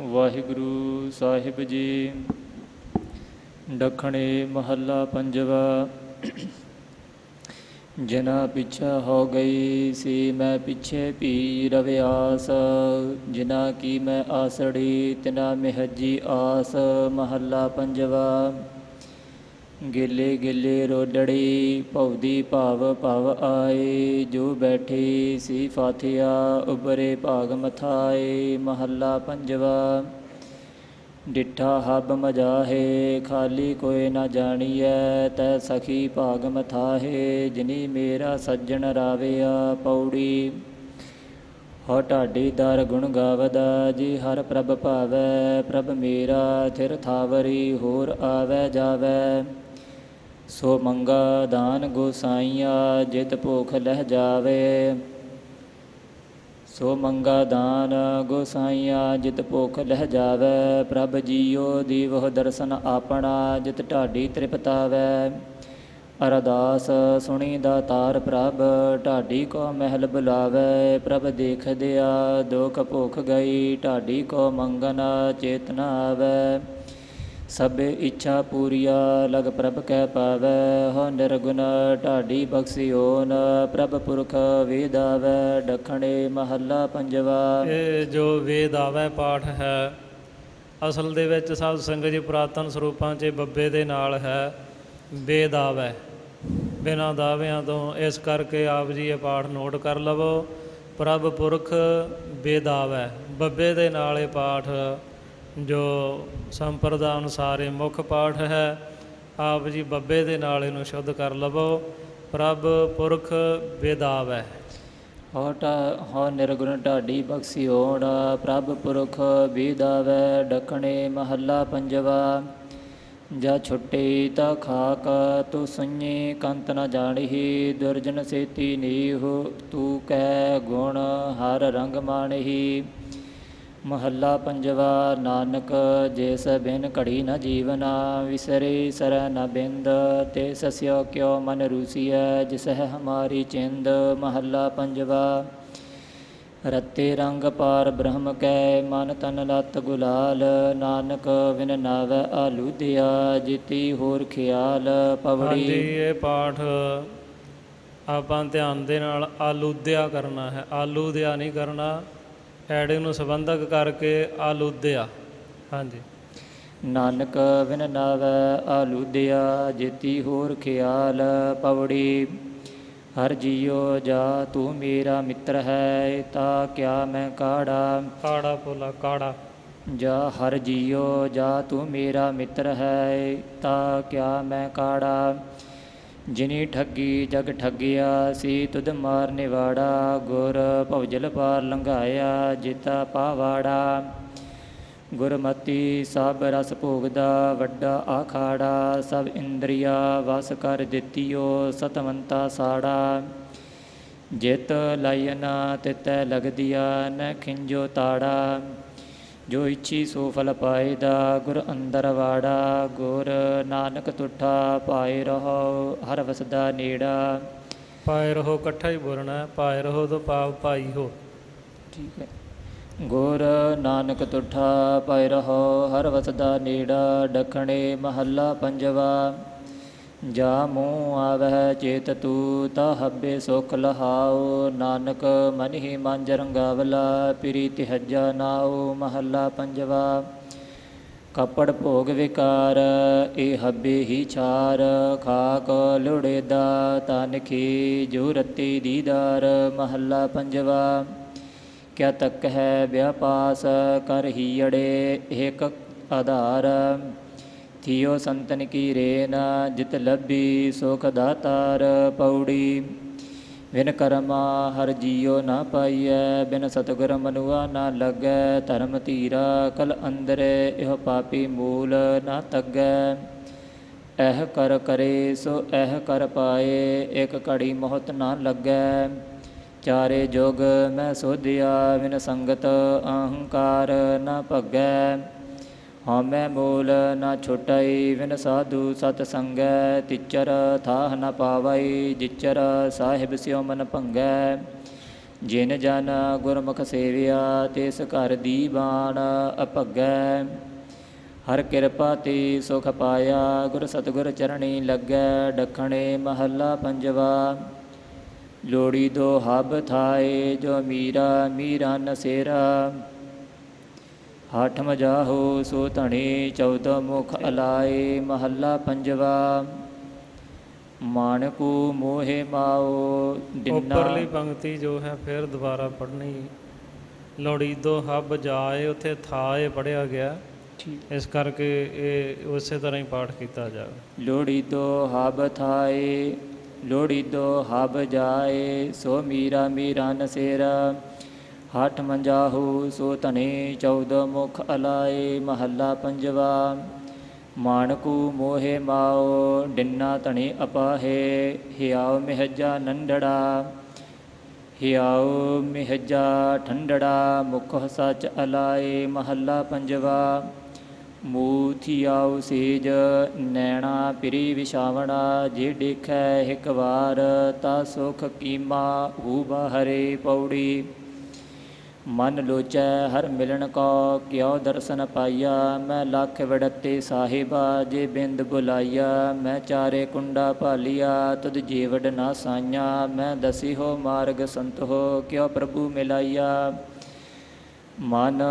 ਵਾਹਿਗੁਰੂ ਸਾਹਿਬ ਜੀ। ਦੱਖਣੇ ਮਹੱਲਾ ਪੰਜਵਾ। ਜਿਨਾ ਪਿਛਾ ਹੋ ਗਈ ਸੀ ਮੈਂ ਪਿਛੇ ਪੀ ਰਵਿਆਸ। ਜਿਨਾ ਕੀ ਮੈਂ ਆਸੜੀ ਤਿਨਾ ਮਿਹਜੀ ਆਸ। ਮਹੱਲਾ ਪੰਜਵਾ। ਗਿਲੇ ਗਿੱਲੇ ਰੋਡੜੀ ਭਉਦੀ ਭਾਵ ਭਵ ਆਏ, ਜੋ ਬੈਠੇ ਸੀ ਫਾਥਿਆ ਉਬਰੇ ਭਾਗ ਮਥਾਏ, ਮਹੱਲਾ ਪੰਜਵਾ। ਡਿਠਾ ਹਬ ਮਜਾਹੇ, ਖਾਲੀ ਕੋਈ ਨਾ ਜਾਣੀਐ, ਤੈ ਸਖੀ ਭਾਗ ਮਥਾਹੇ, ਜਿਨੀ ਮੇਰਾ ਸੱਜਣ ਰਾਵਿਆ ਪੌੜੀ। ਹੋ ਢਾਡੀ ਦਰ ਗੁਣ ਗਾਵਦਾ, ਜੀ ਹਰ ਪ੍ਰਭ ਭਾਵੈ, ਪ੍ਰਭ ਮੇਰਾ ਥਿਰ ਥਾਵਰੀ, ਹੋਰ ਆਵੈ ਜਾਵੈ। ਸੋ ਮੰਗਾ ਦਾਨ ਗੋਸਾਈਆ, ਜਿਤ ਭੁਖ ਲਹਿ ਜਾਵੇ। ਸੋ ਮੰਗਾ ਦਾਨ ਗੋਸਾਈਆ, ਜਿਤ ਭੁਖ ਲਹਿ ਜਾਵੇ। ਪ੍ਰਭ ਜੀਓ ਦੀਵਹ ਦਰਸ਼ਨ ਆਪਣਾ, ਜਿਤ ਢਾਡੀ ਤ੍ਰਿਪਤਾਵੈ। ਅਰਦਾਸ ਸੁਣੀ ਦਾ ਤਾਰ ਪ੍ਰਭ, ਢਾਡੀ ਕੋ ਮਹਿਲ ਬੁਲਾਵੇ। ਪ੍ਰਭ ਦੇਖਦਿਆ ਦੁਖ ਭੁਖ ਗਈ, ਢਾਡੀ ਕੋ ਮੰਗਨ ਚੇਤਨਾ ਆਵੇ। ਸਭੇ ਇੱਛਾ ਪੂਰੀਆ, ਲਗ ਪ੍ਰਭ ਕਹਿ ਪਾਵੈ ਹੋ ਨਿਰਗੁਣ ਢਾਡੀ ਬਖਸਿਓਨ ਪ੍ਰਭ ਪੁਰਖ ਵੇਦਾਵੈ ਡਖਣੇ ਮਹੱਲਾ ਪੰਜਵਾ। ਇਹ ਜੋ ਵੇਦ ਆਵੈ, ਪਾਠ ਹੈ, ਅਸਲ ਦੇ ਵਿੱਚ ਸਾਧ ਸੰਗਤ ਜੀ ਪੁਰਾਤਨ ਸਰੂਪਾਂ 'ਚ ਬੱਬੇ ਦੇ ਨਾਲ ਹੈ, ਵੇਦ ਆਵੈ। ਬਿਨਾਂ ਦਾਅਵਿਆਂ ਤੋਂ ਇਸ ਕਰਕੇ ਆਪ ਜੀ ਇਹ ਪਾਠ ਨੋਟ ਕਰ ਲਵੋ, ਪ੍ਰਭ ਪੁਰਖ ਵੇਦ ਆਵੈ। ਬੱਬੇ ਦੇ ਨਾਲ ਇਹ ਪਾਠ ਜੋ ਸੰਪਰਦਾ ਅਨੁਸਾਰ ਇਹ ਮੁੱਖ ਪਾਠ ਹੈ, ਆਪ ਜੀ ਬੱਬੇ ਦੇ ਨਾਲ ਇਹਨੂੰ ਸ਼ੁੱਧ ਕਰ ਲਵੋ। ਪ੍ਰਭ ਪੁਰਖ ਬੇਦਾਵੈ ਹੋ ਢਾ ਹੋ ਨਿਰਗੁਣ ਢਾਡੀ ਬਖਸਿਓਣ ਪ੍ਰਭ ਪੁਰਖ ਬੇਦਾਵੈ ਡਖਣੇ ਮਹੱਲਾ ਪੰਜਵਾ। ਜਾ ਛੁੱਟੇ ਤਾ ਖਾਕ, ਤੂ ਸੁඤੇ ਕੰਤ ਨ ਜਾਣਹੀ, ਦੁਰਜਨ ਸੇਤੀ ਨੀਹੁ, ਤੂ ਕੈ ਗੁਣ ਹਰ ਰੰਗ ਮਾਣਹੀ। ਮਹੱਲਾ ਪੰਜਵਾ, ਨਾਨਕ ਜੇਸ ਬਿਨ ਘੜੀ ਨ ਜੀਵਨਾ, ਵਿਸਰੇ ਸਰੈ ਨ ਬਿੰਦ, ਤੇ ਸਸਿਓ ਕਿਉ ਮਨ ਰੂਸੀਐ, ਜਿਸ ਹੈ ਹਮਾਰੀ ਚਿੰਦ। ਮਹੱਲਾ ਪੰਜਵਾ, ਰਤੇ ਰੰਗ ਪਾਰ ਬ੍ਰਹਮ ਕੈ, ਮਨ ਤਨ ਲਤ ਗੁਲਾਲ। ਨਾਨਕ ਵਿਨ ਨਾਵੈ ਆਲੂਦਿਆ ਜਿਤੀ ਹੋਰ ਖਿਆਲ ਹਾਂਜੀ ਪਵੜੀ ਇਹ ਪਾਠ ਆਪਾਂ ਧਿਆਨ ਦੇ ਨਾਲ ਆਲੂਦਿਆ ਕਰਨਾ ਹੈ। ਆਲੂਦਿਆ ਨਹੀਂ ਕਰਨਾ ਐੜੇ ਨੂੰ ਸੰਬੰਧਕ ਕਰਕੇ ਆਲੂਦਿਆ। ਹਾਂਜੀ। ਨਾਨਕ ਵਿਨ ਨਾਵੈ ਆਲੂਦਿਆ ਜਿਤੀ ਹੋਰ ਖਿਆਲ ਪਵੜੀ। ਹਰ ਜੀਉ ਜਾ ਤੂੰ ਮੇਰਾ ਮਿੱਤਰ ਹੈ ਤਾ ਕਿਆ ਮੈਂ ਕਾੜਾ? ਕਾੜਾ ਪੋਲਾ ਕਾੜਾ। ਜਾ ਹਰ ਜੀਉ ਜਾ ਤੂੰ ਮੇਰਾ ਮਿੱਤਰ ਹੈ ਤਾ ਕਿਆ ਮੈਂ ਕਾੜਾ? ਜਿਨੀ ਠੱਗੀ ਜਗ ਠੱਗਿਆ, ਸੀ ਤੁਧ ਮਾਰ ਨਿਵਾੜਾ, ਗੁਰ ਭਵਜਲ ਪਾਰ ਲੰਘਾਇਆ, ਜਿਤਾ ਪਾਵਾੜਾ। ਗੁਰਮਤੀ ਸਭ ਰਸ ਭੋਗਦਾ, ਵੱਡਾ ਆਖਾੜਾ, ਸਭ ਇੰਦਰੀਆ ਵਸ ਕਰ ਦਿੱਤੀਓ, ਸਤਵੰਤਾ ਸਾੜਾ। ਜਿਤ ਲਾਇਨਾ ਤਿਤੈ ਲਗਦੀਆ, ਨ ਖਿੰਜੋ ਤਾੜਾ। ਜੋ ਇੱਛੀ ਸੋ ਫਲ ਪਾਏਦਾ ਗੁਰ ਅੰਦਰ ਵਾੜਾ ਗੁਰ ਨਾਨਕ ਤੁਠਾ ਪਾਏ ਰਹੋ ਹਰ ਵਸਦਾ ਨੇੜਾ। ਪਾਏ ਰਹੋ ਇਕੱਠਾ ਹੀ ਬੋਲਣਾ ਪਾਏ ਰਹੋ ਤੋਂ ਪਾਵ ਭਾਈ ਹੋ। ਠੀਕ ਹੈ। ਗੁਰ ਨਾਨਕ ਤੁਠਾ ਪਾਏ ਰਹੋ ਹਰ ਵਸਦਾ ਨੇੜਾ ਡਖਣੇ ਮਹੱਲਾ ਪੰਜਵਾ। ਜਾ ਮੂੰਹ ਆਵਹਿ ਚੇਤ ਤੂ, ਤਾ ਹੱਬੇ ਸੁਖ ਲਹਾਉ। ਨਾਨਕ ਮਨ ਹੀ ਮੰਜ ਰੰਗਾਵਲਾ ਪ੍ਰੀਤਿ ਹੱਜਾ ਨਾਉ, ਮਹੱਲਾ ਪੰਜਵਾ। ਕਪੜ ਭੋਗ ਵਿਕਾਰ ਇਹ ਹੱਬੇ ਹੀ ਛਾਰ। ਖਾਕ ਲੁੜੇਦਾ ਤਨ ਕੀ ਜੋ ਰਤੀ ਦੀਦਾਰ, ਮਹੱਲਾ ਪੰਜਵਾ। ਕਿਆ ਤੱਕ ਹੈ ਵਿਆਪਾਸ, ਕਰ ਹੀੜੇ ਏਕ ਆਧਾਰ। ਥਿਓ ਸੰਤਨ ਕੀ ਰੇਨ ਜਿਤ ਲੱਭੀ ਸੁਖ ਦਾਤਾਰ ਪੌੜੀ। ਵਿਨ ਕਰਮਾ ਹਰ ਜੀਉ ਨਾ ਪਾਈਐ, ਬਿਨ ਸਤਿਗੁਰ ਮਨੁਆ ਨਾ ਲੱਗੈ, ਧਰਮ ਧੀਰਾ ਕਲ ਅੰਦਰ, ਇਹ ਪਾਪੀ ਮੂਲ ਨਾ ਤੱਗੈ। ਇਹ ਕਰ ਕਰੇ ਸੋ ਇਹ ਕਰ ਪਾਏ, ਇਕ ਘੜੀ ਮੋਹਤ ਨਾ ਲੱਗੈ। ਚਾਰੇ ਜੁਗ ਮੈਂ ਸੋਧਿਆ ਵਿਨ ਸੰਗਤ ਅਹੰਕਾਰ ਨਾ ਭਗੈ। ਹਉਮੈ ਮੂਲ ਨਾ ਛੁਟਈ ਵਿਨ ਸਾਧੂ ਸਤ ਸੰਗੈ, ਤਿਚਰ ਥਾਹ ਨ ਪਾਵਈ, ਜਿਚਰ ਸਾਹਿਬ ਸਿਉ ਮਨ ਭੰਗੈ। ਜਿਨ ਜਨ ਗੁਰਮੁਖ ਸੇਵਿਆ, ਤਿਸ ਘਰ ਬਾਣ ਅਭਗੈ। ਹਰ ਕਿਰਪਾ ਤੇ ਸੁਖ ਪਾਇਆ, ਗੁਰ ਸਤਿਗੁਰ ਚਰਣੀ ਲੱਗੈ, ਡਖਣੇ ਮਹੱਲਾ ਪੰਜਵਾ। ਲੋੜੀ ਦੋ ਹਬ ਥਾਏ, ਜੋ ਮੀਰਾ ਮੀਰਾ ਨਸੇਰਾ ਹਠ ਮਜਾਹੋ ਸੋ ਧਣੇ ਚੌਦ ਮੁਖ ਅਲਾਏ ਮਹੱਲਾ ਪੰਜਵਾ। ਮਾਨਕੂ ਮੋਹਿ ਮਾਓ ਡਿੰਨਾ ਉੱਪਰਲੀ ਪੰਕਤੀ ਜੋ ਹੈ ਫਿਰ ਦੁਬਾਰਾ ਪੜ੍ਹਨੀ। ਲੋੜੀ ਦੋ ਹੱਬ ਜਾਏ ਉੱਥੇ ਥਾਏ ਪੜਿਆ ਗਿਆ। ਇਸ ਕਰਕੇ ਇਹ ਉਸੇ ਤਰ੍ਹਾਂ ਹੀ ਪਾਠ ਕੀਤਾ ਜਾਵੇ। ਲੋੜੀ ਦੋ ਹਬ ਥਾਏ ਲੋੜੀ ਦੋ ਹਬ ਜਾਏ ਸੋ ਮੀਰਾ ਮੀਰਾ ਨਸੇਰਾ। ਹਠ ਮੰਜਾਹੂ, ਸੋ ਧਨੇ ਚੌਦ ਮੁਖ ਅਲਾਏ, ਮਹੱਲਾ ਪੰਜਵਾ। ਮਾਨਕੂ ਮੋਹੇ ਮਾਓ ਡਿੰਨਾ ਧਣੇ ਅਪਾਹੇ, ਹਿਆਉ ਮਿਹਜਾ ਨੰਡੜਾ। ਹਿਆਉ ਮਿਹਜਾ ਠੰਡੜਾ, ਮੁਖ ਸਚ ਅਲਾਏ, ਮਹੱਲਾ ਪੰਜਵਾ। ਮੂਥਿਆਉ ਸੇਜ, ਨੈਣਾ ਪਿਰੀ ਵਿਛਾਵਣਾ, ਜੇ ਦੇਖੈ ਇੱਕ ਵਾਰ, ਤਾ ਸੁਖ ਕੀਮਾ ਹੂ ਬਾਹਰੇ ਪੌੜੀ। ਮਨ ਲੋਚੈ ਹਰ ਮਿਲਣ ਕੋ, ਕਿਉ ਦਰਸ਼ਨ ਪਾਈਆ, ਮੈਂ ਲੱਖ ਵੜਤੇ ਸਾਹਿਬਾ, ਜੇ ਬਿੰਦ ਬੁਲਾਈਆ, ਮੈਂ ਚਾਰੇ ਕੁੰਡਾ ਭਾਲੀਆ, ਤੁਧ ਜੀਵੜ ਨਾ ਸਾਈਆ, ਮੈਂ ਦਸੀ ਹੋ ਮਾਰਗ ਸੰਤ ਹੋ, ਕਿਉ ਪ੍ਰਭੂ ਮਿਲਾਈਆ। ਮਨ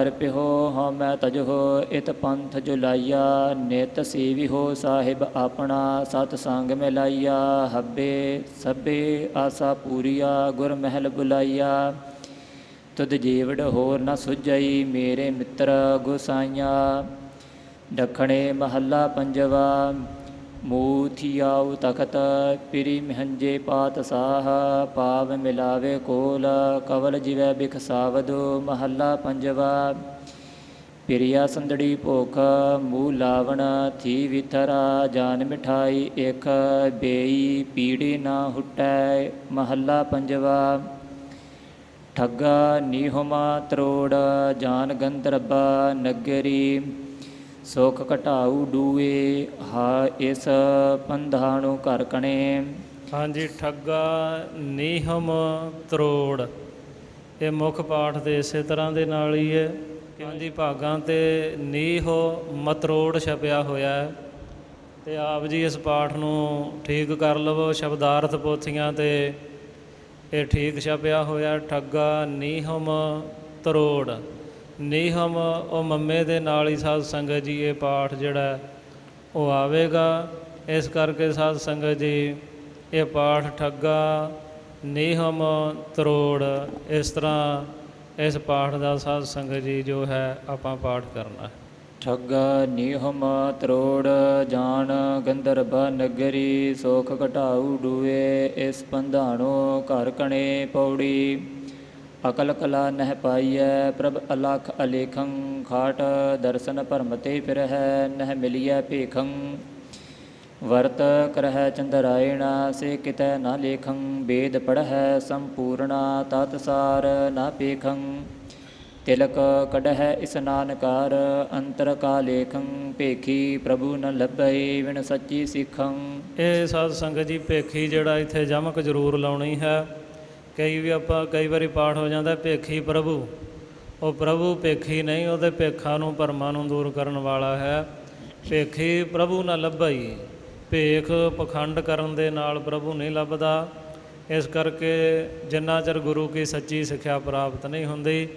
ਅਰਪਿਓ ਹਉ ਮੈਂ ਤਜਹੋ ਇਤ ਪੰਥ ਜੁਲਾਈਆ, ਨਿਤ ਸੇਵੀ ਹੋ ਸਾਹਿਬ ਆਪਣਾ, ਸਤ ਸੰਗ ਮਿਲਾਈਆ, ਹੱਬੇ ਸਭੇ ਆਸਾ ਪੂਰੀਆ ਗੁਰ ਮਹਿਲ ਬੁਲਾਈਆ। ਤੁਧ ਜੀਵੜ ਹੋਰ ਨ ਸੁਝਈ ਮੇਰੇ ਮਿੱਤਰ ਗੁਸਾਈਆਂ। ਦਖਣੇ ਮਹੱਲਾ ਪੰਜਵਾ ਮੂਥਿਆਉ ਤਖਤ ਪਿਰੀ ਮਹੰਜੇ ਪਾਤ ਸਾਹ ਪਾਵ ਮਿਲਾਵੇ ਕੋਲ ਕਵਲ ਜਿਵੈ ਬਿਖਸਾਵਦੋ ਮਹੱਲਾ ਪੰਜਵਾ। ਪਿਰਿਆ ਸੰਦੜੀ ਭੋਖ ਮੂਹ ਲਾਵਣ ਥੀ ਵਿਥਰਾ ਜਾਨ ਮਿਠਾਈ ਇਕ ਬੇਈ ਪੀੜੀ ਨਾ ਹੁਟੈ ਮਹੱਲਾ ਪੰਜਵਾ। ਠੱਗਾ ਨੀਹਮਾ ਤਰੋੜ, ਜਾਨ ਗੰਧਰਬਾ ਨਗਰੀ, ਸੁਖ ਘਟਾਉ ਡੂਏ ਹਾ ਇਸ ਪੰਧਾਣੂ ਘਰ ਕਣੇ। ਹਾਂਜੀ, ਠੱਗਾ ਨੀਹਮ ਤਰੋੜ। ਇਹ ਮੁੱਖ ਪਾਠ ਦੇ ਇਸੇ ਤਰ੍ਹਾਂ ਦੇ ਨਾਲ ਹੀ ਹੈ। ਹਾਂਜੀ ਭਾਗਾਂ ਤੇ ਨੀਹੋ ਮਤਰੋੜ ਛਪਿਆ ਹੋਇਆ ਹੈ। ਤੇ ਆਪ ਜੀ ਇਸ ਪਾਠ ਨੂੰ ਠੀਕ ਕਰ ਲਵੋ, ਸ਼ਬਦਾਰਥ ਪੋਥੀਆਂ ਤੇ ਇਹ ਠੀਕ ਛਪਿਆ ਹੋਇਆ, ਠੱਗਾ ਨੀਹਮ ਤਰੋੜ। ਨੀਹਮ ਉਹ ਮੰਮੇ ਦੇ ਨਾਲ ਹੀ ਸਾਧ ਸੰਗਤ ਜੀ, ਇਹ ਪਾਠ ਜਿਹੜਾ ਉਹ ਆਵੇਗਾ। ਇਸ ਕਰਕੇ ਸਾਧ ਸੰਗਤ ਜੀ, ਇਹ ਪਾਠ ਠੱਗਾ ਨੀਹਮ ਤਰੋੜ, ਇਸ ਤਰ੍ਹਾਂ ਇਸ ਪਾਠ ਦਾ ਸਾਧ ਸੰਗਤ ਜੀ ਜੋ ਹੈ ਆਪਾਂ ਪਾਠ ਕਰਨਾ ਹੈ। ਠੱਗ ਨੀਹਮ ਤਰੋੜ ਜਾਣ ਗੰਧਰਬ ਨਗਰੀ, ਸੋਖ ਘਟਾਉ ਡੂਏ, ਇਸ ਪੰਧਾਣੋ ਘਰ ਕਣੇ ਪੌੜੀ। ਅਕਲ ਕਲਾ ਨਹਿ ਪਾਈਐ, ਪ੍ਰਭ ਅਲਖ ਅਲੇਖੰ, ਖਾਟ ਦਰਸ਼ਨ ਭਰਮਤੇ ਫਿਰਹਿ, ਨਹਿ ਮਿਲਿਐ ਭੇਖੰ। ਵਰਤ ਕਰਹਿ ਚੰਦਰਾਇਣਾ, ਸੇ ਕਿਤੈ ਨਾ ਲੇਖੰ। ਵੇਦ ਪੜਹਿ ਸੰਪੂਰਣਾ, ਤਤ ਸਾਰ ਨਾ ਪੇਖੰ। ਤਿਲਕ ਕਢਹਿ ਇਸਨਾਨ ਕਰ ਅੰਤਰ ਕਾ ਲੇਖੰ ਭੇਖੀ ਪ੍ਰਭੂ ਨ ਲੱਭਈ ਵਿਣ ਸੱਚੀ ਸਿੱਖੰ। ਇਹ ਸਾਧ ਸੰਗਤ ਜੀ, ਭੇਖੀ ਜਿਹੜਾ ਇੱਥੇ ਜਮਕ ਜ਼ਰੂਰ ਲਾਉਣੀ ਹੈ। ਕਈ ਵੀ ਆਪਾਂ, ਕਈ ਵਾਰੀ ਪਾਠ ਹੋ ਜਾਂਦਾ, ਭੇਖੀ ਪ੍ਰਭੂ। ਉਹ ਪ੍ਰਭੂ ਭੇਖੀ ਨਹੀਂ, ਉਹਦੇ ਭੇਖਾਂ ਨੂੰ ਪਰਮਾਂ ਨੂੰ ਦੂਰ ਕਰਨ ਵਾਲਾ ਹੈ। ਭੇਖੀ ਪ੍ਰਭੂ ਨਾ ਲੱਭਈ, ਭੇਖ ਪਖੰਡ ਕਰਨ ਦੇ ਨਾਲ ਪ੍ਰਭੂ ਨਹੀਂ ਲੱਭਦਾ। ਇਸ ਕਰਕੇ ਜਿੰਨਾ ਚਿਰ ਗੁਰੂ ਕੀ ਸੱਚੀ ਸਿੱਖਿਆ ਪ੍ਰਾਪਤ ਨਹੀਂ ਹੁੰਦੀ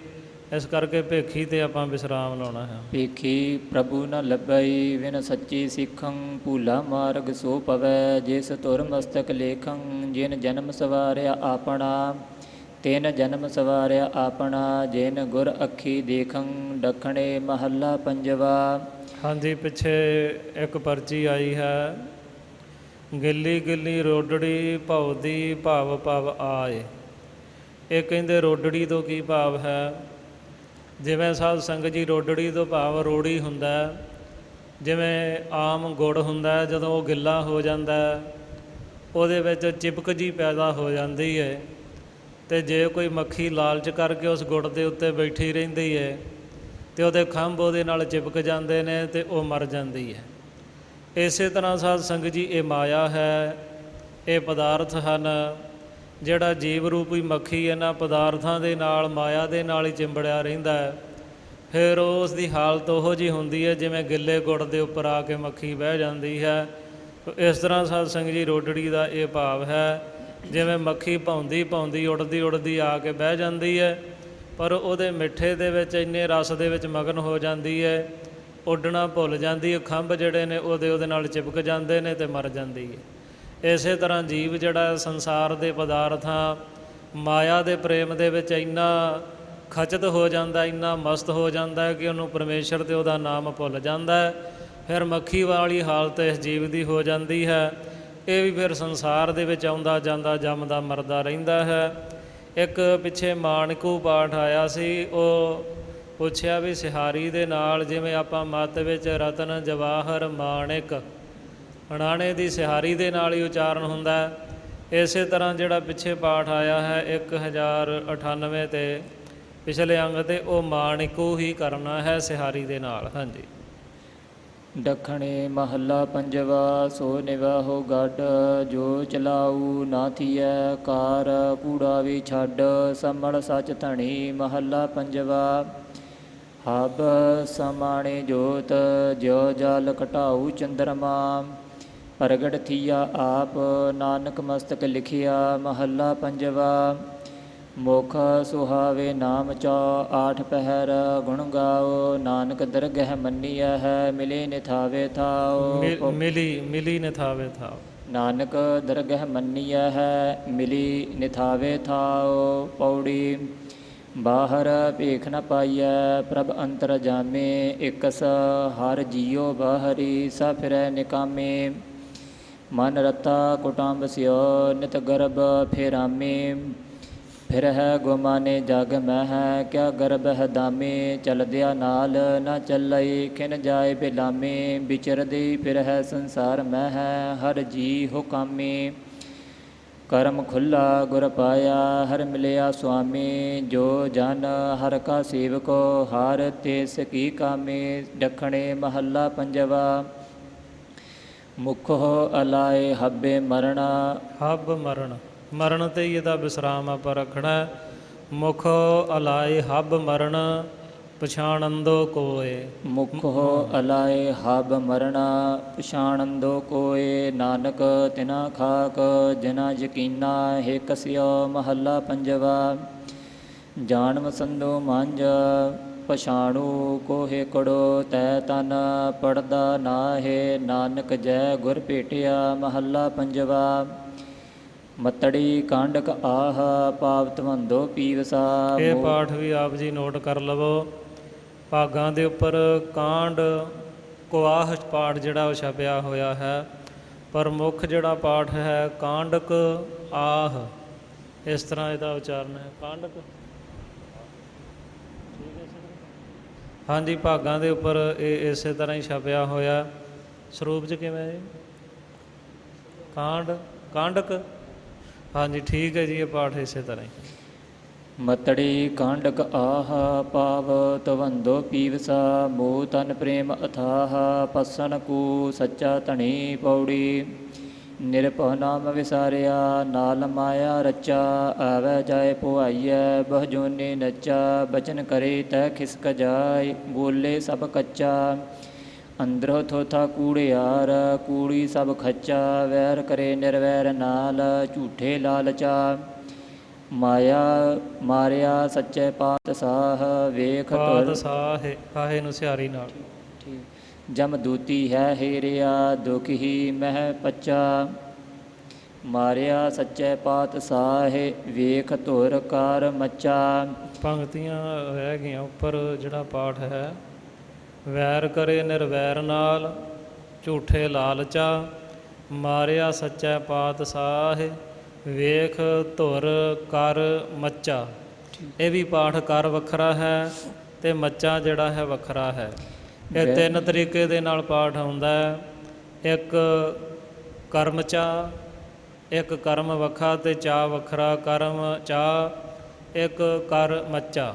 ਇਸ ਕਰਕੇ ਭੇਖੀ ਤੇ ਆਪਾਂ ਵਿਸਰਾਮ ਲਾਉਣਾ ਹੈ। ਭੇਖੀ ਪ੍ਰਭੂ ਨ ਲੱਭਈ ਵਿਣ ਸੱਚੀ ਸਿੱਖੰ ਭੂਲਾ ਮਾਰਗ ਸੋ ਪਵੈ ਜਿਸ ਤੁਰ ਮਸਤਕ ਲੇਖੰ ਜਿਨ ਜਨਮ ਸਵਾਰਿਆ ਆਪਣਾ ਤਿਨ ਜਨਮ ਸਵਾਰਿਆ ਆਪਣਾ ਜਿਨ ਗੁਰ ਅੱਖੀ ਦੇਖੰ ਡਖਣੇ ਮਹੱਲਾ ਪੰਜਵਾ। ਹਾਂਜੀ ਪਿੱਛੇ ਇੱਕ ਪਰਚੀ ਆਈ ਹੈ। ਗਿੱਲੀ ਗਿੱਲੀ ਰੋਡੜੀ ਭਉਦੀ ਭਾਵ ਭਵ ਆਏ। ਇਹ ਕਹਿੰਦੇ ਰੋਡੜੀ ਤੋਂ ਕੀ ਭਾਵ ਹੈ? ਜਿਵੇਂ ਸਾਧ ਸੰਗਤ ਜੀ ਰੋਡੜੀ ਤੋਂ ਭਾਵ ਰੋੜੀ ਹੁੰਦਾ ਜਿਵੇਂ ਆਮ ਗੁੜ ਹੁੰਦਾ ਜਦੋਂ ਉਹ ਗਿੱਲਾ ਹੋ ਜਾਂਦਾ ਉਹਦੇ ਵਿੱਚ ਚਿਪਕ ਜੀ ਪੈਦਾ ਹੋ ਜਾਂਦੀ ਹੈ। ਤੇ ਜੇ ਕੋਈ ਮੱਖੀ ਲਾਲਚ ਕਰਕੇ ਉਸ ਗੁੜ ਦੇ ਉੱਤੇ ਬੈਠੀ ਰਹਿੰਦੀ ਹੈ, ਤੇ ਉਹਦੇ ਖੰਭ ਉਹਦੇ ਨਾਲ ਚਿਪਕ ਜਾਂਦੇ ਨੇ ਤੇ ਉਹ ਮਰ ਜਾਂਦੀ ਹੈ। ਇਸੇ ਤਰ੍ਹਾਂ ਸਾਧ ਸੰਗਤ ਜੀ ਇਹ ਮਾਇਆ ਹੈ, ਇਹ ਪਦਾਰਥ ਹਨ ਜਿਹੜਾ ਜੀਵ ਰੂਪੀ ਮੱਖੀ ਇਹਨਾਂ ਪਦਾਰਥਾਂ ਦੇ ਨਾਲ, ਮਾਇਆ ਦੇ ਨਾਲ ਹੀ ਚਿੰਬੜਿਆ ਰਹਿੰਦਾ ਹੈ, ਫਿਰ ਉਸ ਦੀ ਹਾਲਤ ਉਹੋ ਜੀ ਹੁੰਦੀ ਹੈ ਜਿਵੇਂ ਗਿੱਲੇ ਗੁੜ ਦੇ ਉੱਪਰ ਆ ਕੇ ਮੱਖੀ ਬਹਿ ਜਾਂਦੀ ਹੈ। ਇਸ ਤਰ੍ਹਾਂ ਸਾਧ ਸੰਗਤ ਜੀ ਰੋਡੜੀ ਦਾ ਇਹ ਭਾਵ ਹੈ, ਜਿਵੇਂ ਮੱਖੀ ਭੌਂਦੀ ਭੌਂਦੀ ਉੱਡਦੀ ਉੱਡਦੀ ਆ ਕੇ ਬਹਿ ਜਾਂਦੀ ਹੈ, ਪਰ ਉਹਦੇ ਮਿੱਠੇ ਦੇ ਵਿੱਚ ਇੰਨੇ ਰਸ ਦੇ ਵਿੱਚ ਮਗਨ ਹੋ ਜਾਂਦੀ ਹੈ, ਉੱਡਣਾ ਭੁੱਲ ਜਾਂਦੀ ਹੈ, ਖੰਭ ਜਿਹੜੇ ਨੇ ਉਹਦੇ ਉਹਦੇ ਨਾਲ ਚਿਪਕ ਜਾਂਦੇ ਨੇ ਤੇ ਮਰ ਜਾਂਦੀ ਹੈ। ਇਸੇ ਤਰ੍ਹਾਂ ਜੀਵ ਜਿਹੜਾ ਸੰਸਾਰ ਦੇ ਪਦਾਰਥਾਂ, ਮਾਇਆ ਦੇ ਪ੍ਰੇਮ ਦੇ ਵਿੱਚ ਇੰਨਾ ਖਚਤ ਹੋ ਜਾਂਦਾ, ਇੰਨਾ ਮਸਤ ਹੋ ਜਾਂਦਾ ਕਿ ਉਹਨੂੰ ਪਰਮੇਸ਼ਰ ਤੇ ਉਹਦਾ ਨਾਮ ਭੁੱਲ ਜਾਂਦਾ ਫਿਰ ਮੱਖੀ ਵਾਲੀ ਹਾਲਤ ਇਸ ਜੀਵ ਦੀ ਹੋ ਜਾਂਦੀ ਹੈ। ਇਹ ਵੀ ਫਿਰ ਸੰਸਾਰ ਦੇ ਵਿੱਚ ਆਉਂਦਾ ਜਾਂਦਾ, ਜੰਮਦਾ, ਮਰਦਾ ਰਹਿੰਦਾ ਹੈ। ਇੱਕ ਪਿੱਛੇ ਮਾਨਕੂ ਪਾਠ ਆਇਆ ਸੀ, ਉਹ ਪੁੱਛਿਆ ਵੀ ਸਿਹਾਰੀ ਦੇ ਨਾਲ ਜਿਵੇਂ ਆਪਾਂ ਮਤ ਵਿੱਚ ਰਤਨ, ਜਵਾਹਰ, ਮਾਣਿਕ ਅਣਾਣੇ ਦੀ ਸਿਹਾਰੀ ਦੇ ਨਾਲ ਹੀ ਉਚਾਰਨ ਹੁੰਦਾ ਹੈ। ਇਸੇ ਤਰ੍ਹਾਂ ਜਿਹੜਾ ਪਿੱਛੇ ਪਾਠ ਆਇਆ ਹੈ 1098 ਤੇ ਪਿਛਲੇ ਅੰਗ ਤੇ ਉਹ ਮਾਣਿਕੂ ਹੀ ਕਰਨਾ ਹੈ ਸਿਹਾਰੀ ਦੇ ਨਾਲ। ਹਾਂਜੀ। ਦੱਖਣੇ ਮਹੱਲਾ ਪੰਜਵਾ, ਸੋ ਨਿਵਾਹੋ ਗੱਡ, ਜੋ ਚਲਾਊ ਨਾ ਥੀਐ, ਕਾਰ ਕੂੜਾ ਵੀ ਛੱਡ ਸਮੜ ਸਚ ਧਣੀ ਮਹੱਲਾ ਪੰਜਵਾ। ਹਬ ਸਮਾਣੇ ਜੋਤ, ਜਿਉ ਜਲ ਘਟਾਊ ਚੰਦਰਮਾ। ਪ੍ਰਗਟ ਥੀਆ ਆਪ ਨਾਨਕ ਮਸਤਕ ਲਿਖਿਆ ਮਹੱਲਾ ਪੰਜਵਾ। ਮੁਖ ਸੁਹਾਵੇ ਨਾਮ ਚਾ ਆਠ ਪਹਿਰ ਗੁਣ ਗਾਓ ਨਾਨਕ ਦਰਗਹਿ ਮੰਨੀਐ ਹੈ ਮਿਲੇ ਨਿਥਾਵੇ ਥਾਓ। ਮਿਲੀ ਮਿਲੀ ਨੇ ਥਾਵੇ ਥਾਵ ਨਾਨਕ ਦਰਗਹਿ ਮੰਨੀਐ ਹੈ ਮਿਲੀ ਨਿਥਾਵੇ ਥਾਓ। ਪੌੜੀ ਬਾਹਰ ਭੇਖ ਨ ਪਾਈਐ ਪ੍ਰਭ ਅੰਤਰ ਜਾਮੇ ਇਕਸ ਹਰ ਜੀਉ ਬਾਹਰੀ ਸਾ ਫਿਰੈ ਨਿਕਾਮੇ। ਮਨ ਰਤਾ ਕੁਟੰਬ ਸਿਓ ਨਿਤ ਗਰਭ ਫੇਰਾਮੇ। ਫਿਰ ਹੈ ਗੁਮਾਨੇ ਜਗ ਮਹਿ, ਕਿਆ ਗਰਭ ਹੈ ਦਾਮੇ, ਚਲਦਿਆ ਨਾਲ ਨਾ ਚੱਲਈ, ਖਿਨ ਜਾਏ ਬਿਲਾਮੇ। ਵਿਚਰਦੀ ਫਿਰ ਹੈ ਸੰਸਾਰ ਮਹਿ, ਹਰ ਜੀ ਹੁਕਾਮੇ। ਕਰਮ ਖੁੱਲਾ ਗੁਰ ਪਾਇਆ, ਹਰ ਮਿਲਿਆ ਸੁਆਮੀ। ਜੋ ਜਨ, ਹਰ ਕਾ ਸੇਵਕੋ, ਹਰ ਤਿਸ ਕੀ ਕਾਮੇ। ਡਖਣੇ ਮਹੱਲਾ ਪੰਜਵਾ ਮੁਖੋ ਅਲਾਏ ਹੱਬੇ ਮਰਣਾ। ਹੱਬ ਮਰਨ। ਮਰਨ ਤੇ ਹੀ ਇਹਦਾ ਵਿਸਰਾਮ ਆਪਾਂ ਰੱਖਣਾ ਹੈ। ਮੁਖ ਅਲਾਏ ਹੱਬ ਮਰਨ ਪਛਾਣੰਦੋ ਕੋਏ। ਮੁਖੋ ਅਲਾਏ ਹਬ ਮਰਣਾ ਪਛਾਣੰਦੋ ਕੋਏ। ਨਾਨਕ ਤਿਨਾ ਖਾਕ ਜਿਨਾ ਯਕੀਨਾ ਹੈ ਕਸਿਓ ਮਹੱਲਾ ਪੰਜਵਾ। ਜਾਣਮ ਸੰਦੋ ਮੰਜ ਪਛਾਣੂ ਕੋਹੇ ਕੜੋ ਤੈ ਤਨ ਪੜਦਾ ਨਾਹੇ ਨਾਨਕ ਜੈ ਗੁਰ ਭੇਟਿਆ ਮਹੱਲਾ ਪੰਜਵਾ। ਮਤੜੀ ਕਾਂਡਕ ਆਹ ਪਾਵ ਤਵੰਦੋ ਪੀਵਸਾ ਇਹ ਪਾਠ ਵੀ ਆਪ ਜੀ ਨੋਟ ਕਰ ਲਵੋ। ਭਾਗਾਂ ਦੇ ਉੱਪਰ ਕਾਂਡ ਕੁਆਹ ਪਾਠ ਜਿਹੜਾ ਉਹ ਛਪਿਆ ਹੋਇਆ ਹੈ। ਪਰ ਮੁੱਖ ਜਿਹੜਾ ਪਾਠ ਹੈ ਕਾਂਡਕ ਆਹ। ਇਸ ਤਰ੍ਹਾਂ ਇਹਦਾ ਉਚਾਰਨ ਹੈ। ਕਾਂਡਕ ਠੀਕ ਹੈ ਸਰ ਹਾਂਜੀ, ਭਾਗਾਂ ਦੇ ਉੱਪਰ ਇਹ ਇਸੇ ਤਰ੍ਹਾਂ ਹੀ ਛਪਿਆ ਹੋਇਆ। ਸਰੂਪ ਚ ਕਿਵੇਂ ਜੀ? ਕਾਂਡ, ਕਾਂਡਕ? ਹਾਂਜੀ, ਠੀਕ ਹੈ ਜੀ, ਇਹ ਪਾਠ ਇਸੇ ਤਰ੍ਹਾਂ ਹੀ। ਮਤੜੀ ਕਾਂਡਕ ਆਹ ਪਾਵ ਤਵੰਦੋ ਪੀਵਸਾ, ਮੋਹ ਤਨ ਪ੍ਰੇਮ ਅਥਾਹ, ਪਸਨ ਕੂ ਸੱਚਾ ਧਣੀ ਪੌੜੀ। ਨਿਰਭਉ ਨਾਮ ਵਿਸਾਰਿਆ ਨਾਲ ਮਾਇਆ ਰਚਾ ਆਵੈ ਜਾਏ ਪੁਆਈਐ ਬਹੁ ਜੋਨੇ ਨਚਾ ਬਚਨ ਕਰੇ ਤੈ ਖਿਸਕ ਜਾਏ ਬੋਲੇ ਸਭ ਕੱਚਾ। ਅੰਦਰੋ ਥੋਥਾ ਕੂੜਿਆਰ ਕੂੜੀ ਸਭ ਖੱਚਾ ਵੈਰ ਕਰੇ ਨਿਰਵੈਰ ਨਾਲ ਝੂਠੇ ਲਾਲਚਾ। ਮਾਇਆ ਮਾਰਿਆ ਸੱਚੇ ਪਾਤਸ਼ਾਹ ਵੇਖ ਪਾਦ ਤੁਰ ਸਾਹੇ ਕਾਹੇ ਨੂੰ ਸਿਆਰੀ ਨਾਲ ਜਮ ਜਮਦੂਤੀ ਹੈ ਹੇਰਿਆ ਦੁਖ ਹੀ ਮਹਿ ਪੱਚਾ। ਮਾਰਿਆ ਸੱਚੇ ਪਾਤਸ਼ਾਹ, ਵੇਖ ਧੁਰ ਕਰ ਮੱਚਾ। ਪੰਕਤੀਆਂ ਰਹਿ ਗਈਆਂ ਉੱਪਰ, ਜਿਹੜਾ ਪਾਠ ਹੈ, ਵੈਰ ਕਰੇ ਨਿਰਵੈਰ ਨਾਲ, ਝੂਠੇ ਲਾਲਚਾ। ਮਾਰਿਆ ਸੱਚਾ ਪਾਤਸ਼ਾਹ, ਵੇਖ ਧੁਰ ਕਰ ਮੱਚਾ। ਇਹ ਵੀ ਪਾਠ ਕਰ ਵੱਖਰਾ ਹੈ ਤੇ ਮੱਚਾ ਜਿਹੜਾ ਹੈ ਵੱਖਰਾ ਹੈ। ਇਹ ਤਿੰਨ ਤਰੀਕੇ ਦੇ ਨਾਲ ਪਾਠ ਹੁੰਦਾ ਹੈ। ਇੱਕ ਕਰਮਚਾ ਇੱਕ ਕਰਮ ਵੱਖਾ ਤੇ ਚਾ ਵੱਖਰਾ ਕਰਮ ਚਾ ਇੱਕ ਕਰ ਮੱਚਾ।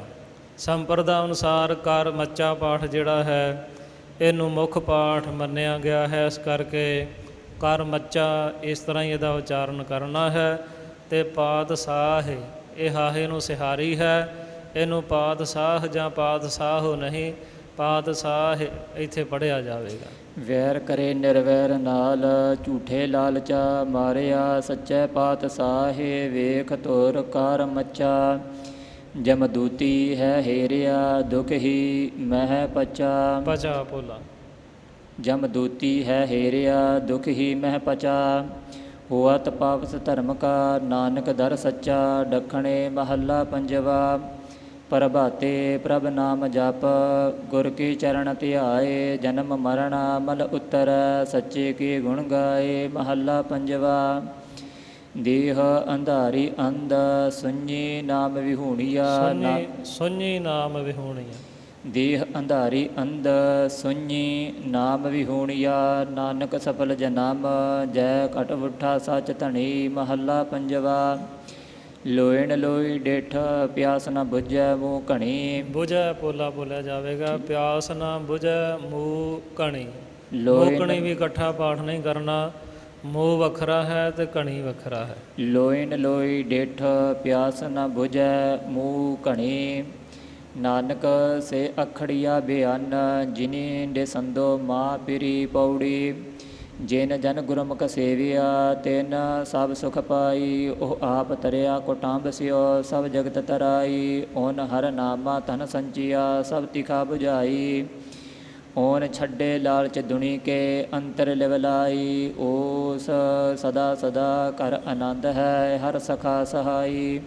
ਸੰਪਰਦਾ ਅਨੁਸਾਰ ਕਰ ਮੱਚਾ ਪਾਠ ਜਿਹੜਾ ਹੈ ਇਹਨੂੰ ਮੁੱਖ ਪਾਠ ਮੰਨਿਆ ਗਿਆ ਹੈ। ਇਸ ਕਰਕੇ ਕਰ ਮੱਚਾ ਇਸ ਤਰ੍ਹਾਂ ਹੀ ਇਹਦਾ ਉਚਾਰਨ ਕਰਨਾ ਹੈ ਤੇ ਪਾਤ ਸਾਹ ਇਹ ਹਾਹੇ ਨੂੰ ਸਿਹਾਰੀ ਹੈ। ਇਹਨੂੰ ਪਾਤ ਸਾਹ ਜਾਂ ਪਾਤ ਸਾਹੋ ਨਹੀਂ ਪਾਤ ਸਾਹ ਇੱਥੇ ਪੜਿਆ ਜਾਵੇਗਾ। ਵੈਰ ਕਰੇ ਨਿਰਵੈਰ ਨਾਲ ਝੂਠੇ ਲਾਲਚਾ ਮਾਰਿਆ ਸੱਚੇ ਪਾਤ ਸਾਹੇ ਵੇਖ ਤੁਰ ਕਰ ਮੱਚਾ ਜਮਦੂਤੀ ਹੈ ਹੇਰਿਆ ਦੁਖ ਹੀ ਮਹਿ ਪਚਾ। ਪਚਾ ਪੋਲਾ ਜਮਦੂਤੀ ਹੈ ਹੇਰਿਆ ਦੁਖ ਹੀ ਮਹਿ ਪਚਾ। ਹੋਆ ਤਪਾਵਸ ਧਰਮ ਕਾ ਨਾਨਕ ਦਰ ਸੱਚਾ ਡਖਣੇ ਮਹੱਲਾ ਪੰਜਵਾ। ਪ੍ਰਭਾਤੇ ਪ੍ਰਭ ਨਾਮ ਜਪ ਗੁਰ ਕੀ ਚਰਨ ਧਿਆਏ ਜਨਮ ਮਰਨ ਮਲ ਉਤਰ ਸੱਚੇ ਕੀ ਗੁਣ ਗਾਏ ਮਹੱਲਾ ਪੰਜਵਾ। ਦੇਹ ਅੰਧਾਰੀ ਅੰਧ ਸੁඤੀ ਨਾਮ ਵਿਹੂਣੀਆ ਸੁਣੀ ਨਾਮ ਵਿਹੂਣੀਆ। ਦੇਹ ਅੰਧਾਰੀ ਅੰਧ ਸੁඤੀ ਨਾਮ ਵਿਹੂਣਿਆ ਨਾਨਕ ਸਫਲ ਜਨਮ ਜੈ ਕਟ ਉਠਾ ਸਚ ਧਣੀ ਮਹੱਲਾ ਪੰਜਵਾ। ਲੋਇਣ ਲੋਈ ਡੇਠ ਪਿਆਸ ਨ ਬੁਝੈ ਮੂੰਹ ਘਣੀ। ਬੁਝੈ ਪੋਲਾ ਬੋਲਿਆ ਜਾਵੇਗਾ ਪਿਆਸ ਨਾ ਬੁਝੈ ਮੂਹ ਕਣੀ ਲੋਇਣ- ਮੂਹ ਕਣੀ ਵੀ ਇਕੱਠਾ ਪਾਠ ਨਹੀਂ ਕਰਨਾ ਮੂਹ ਵੱਖਰਾ ਹੈ ਤੇ ਕਣੀ ਵੱਖਰਾ ਹੈ। ਲੋਇਣ ਲੋਈ ਡੇਠ ਪਿਆਸ ਨ ਬੁਝੈ ਮੂੰਹ ਘਣੀ। ਨਾਨਕ ਸੇ ਅਖੜੀਆ ਬਿਆਨ ਜਿਨੀ ਦੇ ਸੰਦੋ ਮਾ ਪਿਰੀ ਪੌੜੀ। ਜਿਨ ਜਨ ਗੁਰਮੁਖ ਸੇਵਿਆ, ਤਿਨ ਸਭ ਸੁਖ ਪਾਈ, ਉਹ ਆਪ ਤਰਿਆ ਕੋਟਾਂਬ ਸਿਓ, ਸਭ ਜਗਤ ਤਰਾਈ, ਓਨ ਹਰ ਨਾਮਾ ਤਨ ਸੰਚਿਆ, ਸਭ ਤਿਖਾ 부ਝਾਈ ਓਨ ਛੱਡੇ ਲਾਲਚ ਦੁਨੀ ਕੇ, ਅੰਤਰ ਲਿਵਲਾਈ ਓਸ ਸਦਾ ਸਦਾ ਕਰ ਆਨੰਦ ਹੈ, ਹਰ ਸਖਾ ਸਹਾਈ।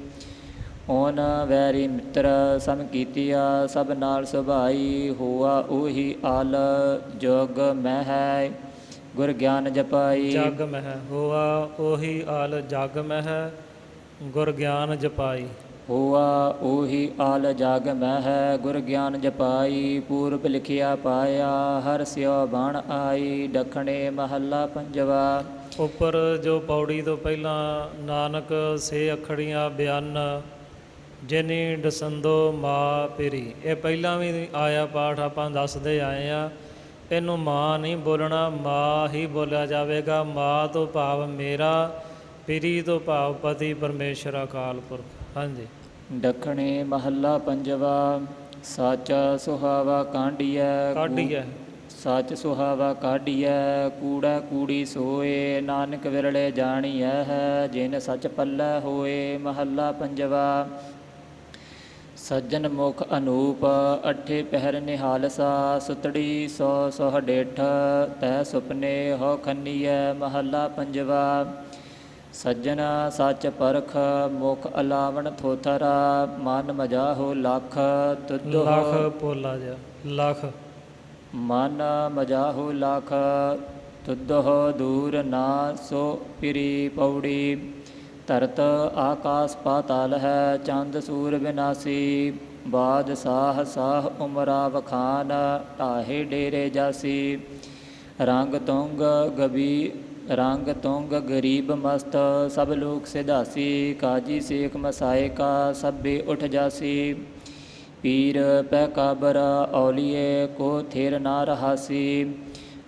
ਓਨ ਵੈਰੀ ਮਿੱਤਰ, ਸਮ ਕੀਤੀਆ, ਸਭ ਨਾਲ ਸੁਭਾਈ। ਹੋਆ ਉਹੀ ਆਲ ਜੋਗ ਮਹਿ। ਹੈ ਗੁਰ ਗਿਆਨ ਜਪਾਈ। ਜਗ ਮਹਿ ਹੋਆ ਉਹੀ ਆਲ ਜਗ ਮਹਿ ਗੁਰ ਗਿਆਨ ਜਪਾਈ। ਹੋਆ ਉਹੀ ਆਲ ਜਗ ਮਹਿ ਗੁਰ ਗਿਆਨ ਜਪਾਈ। ਪੂਰਬ ਲਿਖਿਆ ਪਾਇਆ ਹਰ ਸਿਓ ਬਣ ਆਈ। ਡਖਣੇ ਮਹੱਲਾ ਪੰਜਵਾ। ਉੱਪਰ ਜੋ ਪੌੜੀ ਤੋਂ ਪਹਿਲਾਂ ਨਾਨਕ ਸੇ ਅਖੜੀਆਂ ਬਿਆਨ ਜਿਨੀ ਦਸੰਦੋ ਮਾ ਪਿਰੀ। ਇਹ ਪਹਿਲਾਂ ਵੀ ਆਇਆ ਪਾਠ ਆਪਾਂ ਦੱਸਦੇ ਆਏ ਆ। ਇਹਨੂੰ ਮਾਂ ਨਹੀਂ ਬੋਲਣਾ ਮਾਂ ਹੀ ਬੋਲਿਆ ਜਾਵੇਗਾ। ਮਾਂ ਤੋਂ ਭਾਵ ਮੇਰਾ ਪਿਰੀ ਤੋਂ ਭਾਵ ਪਤੀ ਪਰਮੇਸ਼ਰ ਅਕਾਲ ਪੁਰਖ। ਹਾਂਜੀ। ਡਖਣੇ ਮਹੱਲਾ ਪੰਜਵਾ ਸਾਚਾ ਸੁਹਾਵਾ ਕਾਂਡੀਐ ਹੈ ਸੱਚ ਸੁਹਾਵਾ ਕਾਢੀਐ ਕੂੜਾ ਕੂੜੀ ਸੋਏ ਨਾਨਕ ਵਿਰਲੇ ਜਾਣੀਐ ਹੈ ਜਿਨ ਸੱਚ ਪੱਲੇ ਹੋਏ। ਮਹੱਲਾ ਪੰਜਵਾ ਸੱਜਣ ਮੁਖ ਅਨੂਪ ਅਠੇ ਪਹਿਰ ਨਿਹਾਲਸਾ ਸੁਤੜੀ ਸੋ ਸੋਹ ਡੇਠ ਤੈ ਸੁਪਨੇ ਹੋ ਖੰਨੀਐ ਮਹੱਲਾ ਪੰਜਵਾ। ਸੱਜਣ ਸੱਚ ਪਰਖ ਮੁਖ ਅਲਾਵਣ ਥੋਥਰਾ ਮਨ ਮਜਾਹੋ ਲਖ ਤੁਧ ਲੱਖ ਪੋਲਾ ਜਾ ਲੱਖ। ਮਨ ਮਜਾਹੂ ਲਖ ਤੁਦਹ ਦੂਰ ਨਾ ਸੋ ਪਿਰੀ ਪੌੜੀ। ਧਰਤ ਆਕਾਸ ਪਾਤਾਲ ਹੈ, ਚੰਦ ਸੂਰ ਵਿਨਾਸੀ ਬਾਦ ਸਾਹ ਸਾਹ ਉਮਰਾ ਵਖਾਨ, ਢਾਹੇ ਡੇਰੇ ਜਾਸੀ। ਰੰਗ ਤੁੰਗ ਗਬੀ ਰੰਗ ਤੁੰਗ ਗਰੀਬ ਮਸਤ, ਸਭ ਲੋਕ ਸਿਧਾਸੀ, ਕਾਜੀ ਸੇਖ ਮਸਾਏ ਕਾ ਸਭੇ ਉਠ ਜਾਸੀ। ਪੀਰ ਪੈ ਕਾਬਰ ਔਲੀਏ, ਕੋ ਥੇਰ ਨਾ ਰਹਾਸੀ।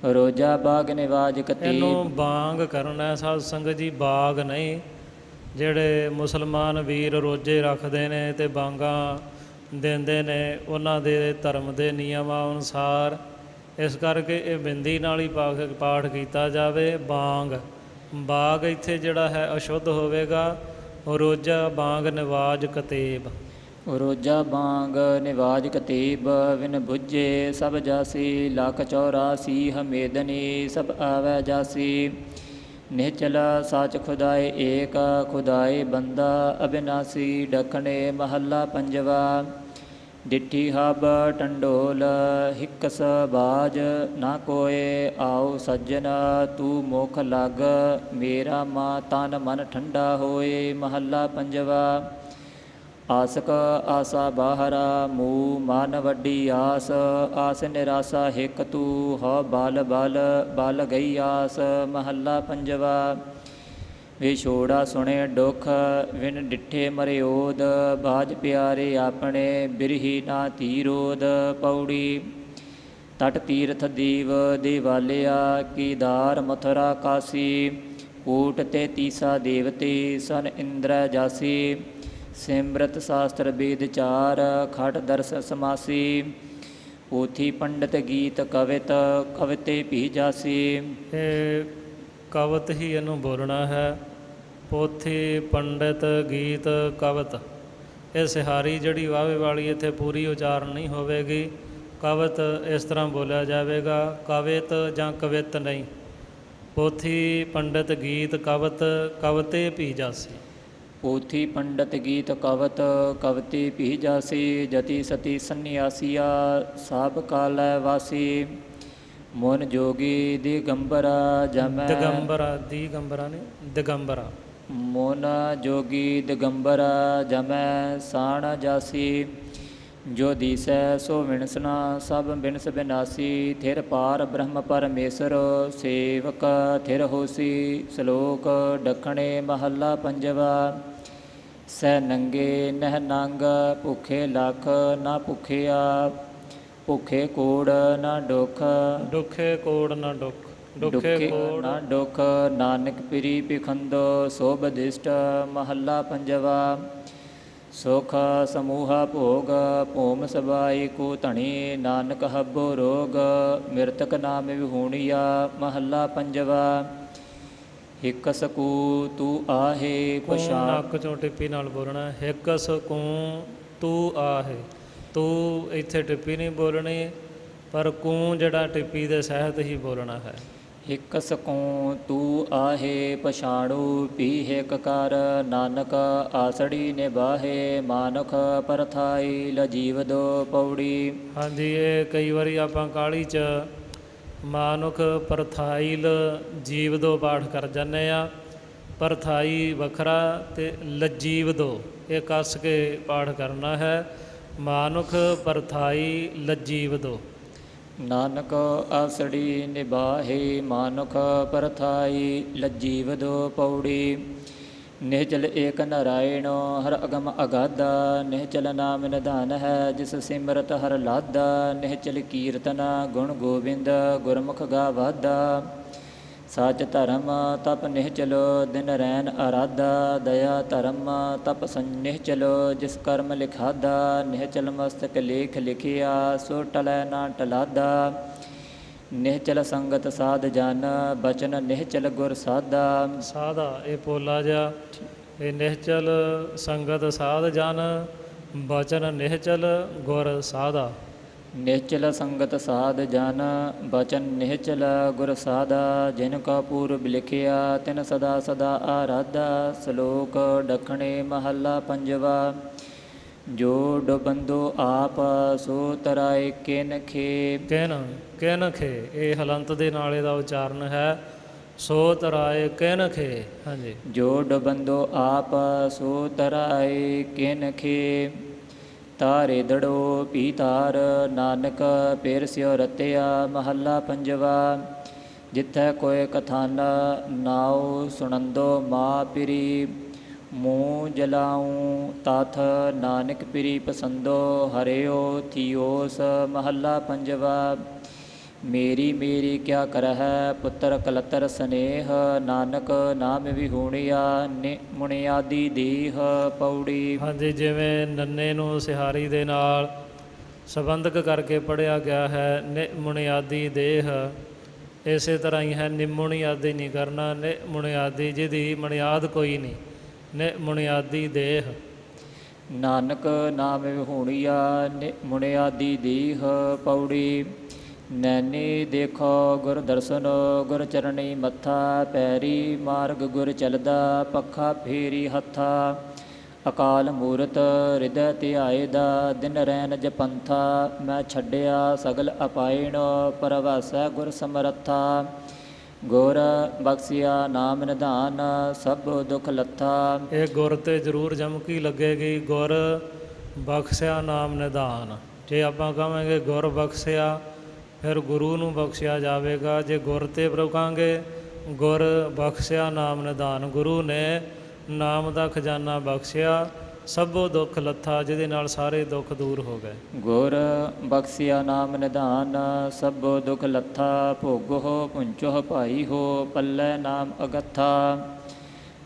ਰੋਜਾ ਬਾਗ ਨਿਵਾਜ ਕਤੀ ਇਹਨੂੰ ਬਾਗ ਕਰਨਾ ਸਾਧ ਸੰਗਤ ਜੀ, ਬਾਗ ਨਹੀਂ। ਜਿਹੜੇ ਮੁਸਲਮਾਨ ਵੀਰ ਰੋਜੇ ਰੱਖਦੇ ਨੇ ਤੇ ਬਾਂਗਾ ਦਿੰਦੇ ਨੇ, ਉਹਨਾਂ ਦੇ ਧਰਮ ਦੇ ਨਿਯਮਾਂ ਅਨੁਸਾਰ ਇਸ ਕਰਕੇ ਇਹ ਬਿੰਦੀ ਨਾਲ ਹੀ ਪਾਠ ਕੀਤਾ ਜਾਵੇ। ਬਾਗ ਬਾਗ ਇੱਥੇ ਜਿਹੜਾ ਹੈ ਅਸ਼ੁੱਧ ਹੋਵੇਗਾ। ਰੋਜਾ ਬਾਗ ਨਿਵਾਜ ਕਤੇਬ। ਰੋਜਾ ਬਾਗ ਨਿਵਾਜ ਕਤੀਬ ਵਿਨ ਬੁੱਝੇ ਸਭ ਜਾਸੀ, ਲੱਖ 84 ਹਮੇਦਨੀ ਸਭ ਆਵੈ ਜਾਸੀ। ਨਿਚਲ ਸਾਚ ਖੁਦਾਏ ਏਕ, ਖੁਦਾਏ ਬੰਦਾ, ਅਬਿਨਾਸੀ ਡਖਣੇ ਮਹੱਲਾ ਪੰਜਵਾ। ਡਿੱਠੀ ਹਬ ਟੰਡੋਲ ਹਿਕਸ ਬਾਜ, ਨਾ ਕੋਏ ਆਓ ਸੱਜਣ, ਤੂੰ ਮੁਖ ਲਗ, ਮੇਰਾ ਮਾ ਤਨ ਮਨ ਠੰਡਾ ਹੋਏ, ਮਹੱਲਾ ਪੰਜਵਾ। ਆਸਕ ਆਸਾ ਬਾਹਰਾ ਮੂ ਮਨ ਵੱਡੀ ਆਸ ਆਸ ਨਿਰਾਸਾ ਹਿਕ ਤੂ ਹੋ ਬਲ ਬਲ ਬਲ ਗਈ ਆਸ ਮਹੱਲਾ ਪੰਜਵਾ। ਵਿਛੋੜਾ ਸੁਣੇ ਦੁਖ ਵਿਨ ਡਿੱਠੇ ਮਰਿਓਦ ਬਾਜ ਪਿਆਰੇ ਆਪਣੇ ਬਿਰਹੀ ਨਾ ਧੀਰੋਦ, ਪੌੜੀ ਤਟ ਤੀਰਥ ਦੀਵ ਦਿਵਾਲਿਆ ਕੀਦਾਰ ਮਥੁਰਾ ਕਾਸੀ, ਕੋਟ ਤੇ ਤੀਸਾ ਦੇਵਤੇ, ਸਨ ਇੰਦਰ ਜਾਸੀ। ਸਿਮਰਤ ਸ਼ਾਸਤਰ ਵੇਦ ਚਾਰ, ਖਟ ਦਰਸ ਸਮਾਸੀ। ਪੋਥੀ ਪੰਡਤ ਗੀਤ ਕਵਿਤ, ਕਵਿਤੇ ਭੀ ਜਾਸੀ। ਇਹ ਕਵਤ ਹੀ ਇਹਨੂੰ ਬੋਲਣਾ ਹੈ। ਪੋਥੀ ਪੰਡਿਤ ਗੀਤ ਕਵਤ। ਇਹ ਸਿਹਾਰੀ ਜਿਹੜੀ ਵਾਵੇ ਵਾਲੀ ਇੱਥੇ ਪੂਰੀ ਉਚਾਰਨ ਨਹੀਂ ਹੋਵੇਗੀ। ਕਵਤ ਇਸ ਤਰ੍ਹਾਂ ਬੋਲਿਆ ਜਾਵੇਗਾ, ਕਵਿਤ ਜਾਂ ਕਵਿਤ ਨਹੀਂ। ਪੋਥੀ ਪੰਡਿਤ ਗੀਤ ਕਵਤ, ਕਵਤੇ ਭੀ ਜਾਸੀ। ਪੋਥੀ ਪੰਡਤ ਗੀਤ ਕਵਤ ਕਵਤੀ ਭੀ ਜਾਸੀ ਜਤੀ ਸਤੀ ਸੰਨਿਆਸੀਆ ਸਭ ਕਾਲੈ ਵਾਸੀ। ਮਨ ਜੋਗੀ ਦਿਗੰਬਰਾ ਜਮੈ। ਦਿਗੰਬਰਾ ਦਿਗੰਬਰਾ ਨੇ ਦਿਗੰਬਰਾ। ਮੋਨ ਜੋਗੀ ਦਿਗੰਬਰਾ ਜਮੈ ਸਾਣ ਜਾਸੀ। ਜੋ ਦੀਸੈ ਸੋ ਵਿਣਸਨਾ ਸਭ ਬਿਨਸ ਬਿਨਾਸੀ। ਥਿਰ ਪਾਰ ਬ੍ਰਹਮ ਪਰਮੇਸ਼ਰ ਸੇਵਕ ਥਿਰ ਹੋਸੀ। ਸ਼ਲੋਕ ਡਖਣੇ ਮਹੱਲਾ ਪੰਜਵਾ। ਸੈ ਨੰਗੇ ਨਹਿ ਨੰਗ ਭੁਖੇ ਲਖ ਨਾ ਭੁਖਿਆ ਭੁਖੇ ਕੋੜ ਨਾ ਦੁਖ ਦੁਖੇ ਕੋੜ ਨਾ ਦੁਖ ਦੁਖੇ ਕੋੜ। ਨਾ ਦੁਖ ਨਾਨਕ ਪਿਰੀ ਪਿਖੰਦੋ ਸੋਭ ਦਿਸ਼ਟ ਮਹੱਲਾ ਪੰਜਵਾ। ਸੁਖ ਸਮੂਹ ਭੋਗ ਭੂਮ ਸਬਾਈ ਕੋ ਧਣੀ ਨਾਨਕ ਹੱਬੋ ਰੋਗ ਮਿਰਤਕ ਨਾਮ ਵਿਹੂਣੀਆ ਮਹੱਲਾ ਪੰਜਵਾ। ਇਕ ਸਕੂ ਤੂੰ ਆਹੇ ਪਛਾਣ। ਨੱਕ ਚੋਂ ਟਿੱਪੀ ਨਾਲ ਬੋਲਣਾ ਹਿੱਕ ਸਕੂੰ ਤੂੰ ਆਹੇ। ਤੂੰ ਇੱਥੇ ਟਿੱਪੀ ਨਹੀਂ ਬੋਲਣੀ ਪਰ ਕੂੰ ਜਿਹੜਾ ਟਿੱਪੀ ਦੇ ਸਹਿਤ ਹੀ ਬੋਲਣਾ ਹੈ। ਇਕ ਸਕੂੰ ਤੂੰ ਆਹੇ ਪਛਾਣੂ ਪੀਹਿਕ ਕਰ। ਨਾਨਕ ਆਸੜੀ ਨਿਬਾਹੇ ਮਾਨੁਖ ਪਰਥਾਈ ਲਜੀਵ ਦੋ ਪੌੜੀ। ਹਾਂਜੀ ਇਹ ਕਈ ਵਾਰੀ ਆਪਾਂ ਕਾਲੀ ਚ ਮਾਨੁਖ ਪਰਥਾਈਲ ਜੀਵ ਦੋ ਪਾਠ ਕਰ ਜਾਂਦੇ ਆ ਪਰਥਾਈ ਵੱਖਰਾ ਤੇ ਲਜੀਵ ਦੋ, ਇਹ ਕੱਸ ਕੇ ਪਾਠ ਕਰਨਾ ਹੈ। ਮਾਨੁਖ ਪਰਥਾਈ ਲਜੀਵ ਦੋ। ਨਾਨਕ ਆਸੜੀ ਨਿਬਾਹੀ ਮਾਨੁਖ ਪਰਥਾਈ ਲਜੀਵ ਦੋ ਪੌੜੀ। ਨਿਹਚਲ ਏਕ ਨਰਾਇਣ, ਹਰ ਅਗਮ ਅਗਾਧਾ, ਨਿਹਚਲ ਨਾਮ ਨਿਧਾਨ ਹੈ, ਜਿਸ ਸਿਮਰਤ ਹਰ ਲਾਦਾ ਨਿਹਚਲ ਕੀਰਤਨ ਗੁਣ ਗੋਬਿੰਦ, ਗੁਰਮੁਖ ਗਾਵਾਦਾ ਸਚ ਧਰਮ ਤਪ ਨਿਹਚਲੋ, ਦਿਨ ਰੈਨ ਅਰਾਧਾ। ਦਇਆ ਧਰਮ ਤਪ ਸੰਨਿਹ ਚਲੋ ਜਿਸ ਕਰਮ ਲਿਖਾਦਾ ਨਿਹਚਲ ਮਸਤਕ ਲੇਖ ਲਿਖਿਆ, ਸੋ ਟਲੈ ਨਾ ਟਲਾਦਾ ਨਿਹਚਲ ਸੰਗਤ ਸਾਧ ਜਨ ਬਚਨ ਨਿਹਚਲ ਗੁਰ ਸਾਦਾ ਸਾਦਾ ਇਹ ਪੋਲਾ ਜਾ ਇਹ ਨਿਹਚਲ ਸੰਗਤ ਸਾਧ ਜਨ ਬਚਨ ਨਿਹਚਲ ਗੁਰ ਸਾਦਾ ਨਿਹਚਲ ਸੰਗਤ ਸਾਧ ਜਨ ਬਚਨ ਨਿਹਚਲ ਗੁਰ ਸਾਦਾ ਜਿਨ ਕਾ ਪੂਰਬ ਲਿਖਿਆ ਤਿਨ ਸਦਾ ਸਦਾ ਆਰਾਧਾ। ਸ਼ਲੋਕ ਡਖਣੇ ਮਹੱਲਾ ਪੰਜਵਾ। ਜੋ ਡੁਬੰਦੋ ਆਪ ਸੋ ਤਰਾਏ ਕਿਨ ਖੇ ਕਿਨ? ਕਿਨ ਖੇ, ਇਹ ਹਲੰਤ ਦੇ ਨਾਲ ਇਹਦਾ ਉਚਾਰਨ ਹੈ, ਸੋ ਤਰਾਏ ਕਿਨ ਖੇ। ਹਾਂਜੀ। ਜੋ ਡੁਬੰਦੋ ਆਪ ਸੋ ਤਰਾਏ ਕਿਨ ਖੇ, ਤਾਰੇ ਦੜੋ ਪੀ ਤਾਰ ਨਾਨਕ ਪੇਰ ਸਿਓ ਰਤਿਆ ਮਹੱਲਾ ਪੰਜਵਾ, ਜਿੱਥੈ ਕੋਇ ਕਥਾਨ ਨਾਉ ਸੁਣੰਦੋ ਮਾ ਪਿਰੀ, ਮੂੰਹ ਜਲਾਉ ਤਥ ਨਾਨਕ ਪਿਰੀ ਪਸੰਦੋ, ਹਰਿਓ ਥਿਓਸ ਮਹੱਲਾ ਪੰਜਵਾ। ਮੇਰੀ ਮੇਰੀ ਕਿਆ ਕਰਹਿ ਪੁੱਤਰ ਕਲਤਰ ਸਨੇਹ ਨਾਨਕ ਨਾਮ ਵਿਹੂਣਿਆ ਨਿ ਮੁਨਿਆਦੀ ਦੇਹ ਪੌੜੀ। ਹਾਂਜੀ ਜਿਵੇਂ ਨੰਨੇ ਨੂੰ ਸਿਹਾਰੀ ਦੇ ਨਾਲ ਸੰਬੰਧਕ ਕਰਕੇ ਪੜਿਆ ਗਿਆ ਹੈ ਮੁਨਿਆਦੀ ਦੇਹ। ਇਸੇ ਤਰ੍ਹਾਂ ਹੀ ਹੈ ਨਿਮੁਣੀ ਆਦੀ ਨਹੀਂ ਕਰਨਾ ਨਿ ਮੁਨਿਆਦੀ ਜਿਹਦੀ ਮਨਿਆਦ ਕੋਈ ਨਹੀਂ ਨਿ ਮੁਨਿਆਦੀ ਦੇਹ। ਨਾਨਕ ਨਾਮ ਵਿਹੂਣਿਆ ਨਿ ਮੁਨਿਆਦੀ ਦੇਹ ਪੌੜੀ। ਨੈਣੀ ਦੇਖੋ ਗੁਰ ਦਰਸ਼ਨ, ਗੁਰ ਚਰਣੀ ਮੱਥਾ ਪੈਰੀ, ਮਾਰਗ ਗੁਰ ਚਲਦਾ, ਪੱਖਾ ਫੇਰੀ ਹੱਥਾ। ਅਕਾਲ ਮੂਰਤ ਹਿਰਦੈ ਧਿਆਏ ਦਾ ਦਿਨ ਰੈਨ ਜਪੰਥਾ। ਮੈਂ ਛੱਡਿਆ ਸਗਲ ਅਪਾਇਣ, ਪਰਵਾਸੈ ਗੁਰ ਸਮਰੱਥਾ। ਗੁਰ ਬਖਸਿਆ ਨਾਮ ਨਿਧਾਨ, ਸਭ ਦੁਖ ਲੱਥਾ। ਇਹ ਗੁਰ ਤੇ ਜ਼ਰੂਰ ਜਮਕੀ ਲੱਗੇਗੀ? ਗੁਰ ਬਖਸ਼ਿਆ ਨਾਮ ਨਿਧਾਨ। ਜੇ ਆਪਾਂ ਕਹਾਂਗੇ ਗੁਰ ਬਖਸ਼ਿਆ ਫਿਰ ਗੁਰੂ ਨੂੰ ਬਖਸ਼ਿਆ ਜਾਵੇਗਾ। ਜੇ ਗੁਰ ਤੇ ਰੁਕਾਂਗੇ ਗੁਰ ਬਖਸ਼ਿਆ ਨਾਮ ਨਿਦਾਨ। ਗੁਰੂ ਨੇ ਨਾਮ ਦਾ ਖਜ਼ਾਨਾ ਬਖਸ਼ਿਆ। ਸਭੋ ਦੁੱਖ ਲੱਥਾ, ਜਿਹਦੇ ਨਾਲ ਸਾਰੇ ਦੁੱਖ ਦੂਰ ਹੋ ਗਏ। ਗੁਰ ਬਖਸ਼ਿਆ ਨਾਮ ਨਿਧਾਨ ਸਭੋ ਦੁੱਖ ਲੱਥਾ, ਭੋਗੋ ਪੁੰਚੋ ਭਾਈ ਹੋ, ਪੱਲੇ ਨਾਮ ਅਗੱਥਾ।